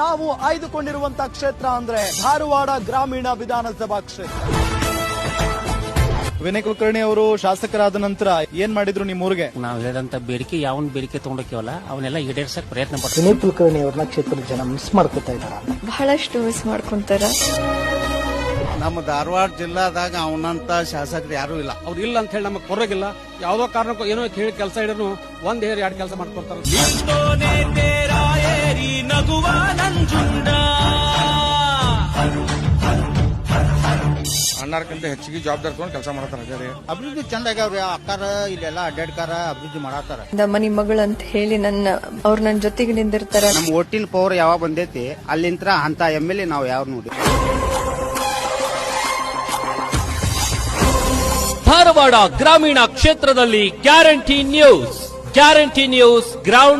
ನಾವು ಆಯ್ದುಕೊಂಡಿರುವಂತಹ ಕ್ಷೇತ್ರ ಅಂದ್ರೆ ಧಾರವಾಡ ಗ್ರಾಮೀಣ ವಿಧಾನಸಭಾ ಕ್ಷೇತ್ರ. ವಿನಯ್ ಕುಲಕರ್ಣಿ ಅವರು ಶಾಸಕರಾದ ನಂತರ ಏನ್ ಮಾಡಿದ್ರು ನಿಮ್ಮ ಊರಿಗೆ ನಾವು ಹೇಳಿದಂತ ಬೇಡಿಕೆ ಯಾವನ್ ಬೇಡಿಕೆ ತಗೊಂಡೋಕ್ಯವಲ್ಲ ಅವನ್ನೆಲ್ಲ ಈಡೇರ್ಸಕ್ ಪ್ರಯತ್ನ ಪಡ್ತೀವಿ. ವಿನಯ್ ಕುಲಕರ್ಣಿ ಅವ್ರನ್ನ ಕ್ಷೇತ್ರದ ಜನ ಮಿಸ್ ಮಾಡ್ಕೊತಾ ಇದ್ದಾರೆ ಬಹಳಷ್ಟು ಮಿಸ್ ಮಾಡ್ಕೊಂತಾರ. ನಮ್ಮ ಧಾರವಾಡ ಜಿಲ್ಲಾದಾಗ ಅವನಂತ ಶಾಸಕರು ಯಾರು ಇಲ್ಲ. ಅವ್ರು ಇಲ್ಲ ಅಂತ ಹೇಳಿ ನಮಗೆ ಕೊರಗಿಲ್ಲ. ಯಾವ್ದೋ ಕಾರಣಕ್ಕೂ ಏನೋ ಕೇಳಿ ಕೆಲಸ ಹಿಡಿದ್ರು ಒಂದ್ ಹೇರಿ ಎರಡು ಕೆಲಸ ಮಾಡ್ಕೊಡ್ತಾರೆ. ಅಣ್ಣಾರ್ಕಿಂತ ಹೆಚ್ಚಿಗೆ ಜವಾಬ್ದಾರಿ ತಗೊಂಡು ಕೆಲಸ ಮಾಡತ್ತಾರ ಅದೇ ಅಭಿವೃದ್ಧಿ ಚಂದ ಆಗ್ಯಾವ್ರಿ ಅಕ್ಕಾರ ಇಲ್ಲೆಲ್ಲ ಅಡ್ಡಾಡ್ಕಾರ ಅಭಿವೃದ್ಧಿ ಮಾಡತ್ತಾರ. ನಮ್ಮ ಮನಿ ಮಗಳು ಅಂತ ಹೇಳಿ ನನ್ನ ಅವ್ರು ನನ್ನ ಜೊತೆಗೆ ನಿಂದಿರ್ತಾರ. ನಮ್ಮ ಒಟ್ಟಿನ ಪವರ್ ಯಾವಾಗ ಬಂದೈತಿ ಅಲ್ಲಿಂತ ಅಂತ ಎಂ ಎಲ್ ಎ ನಾವು ಯಾವ ನೋಡಿ. ಧಾರವಾಡ ಗ್ರಾಮೀಣ ಕ್ಷೇತ್ರದಲ್ಲಿ guarantee news. Guarantee news ground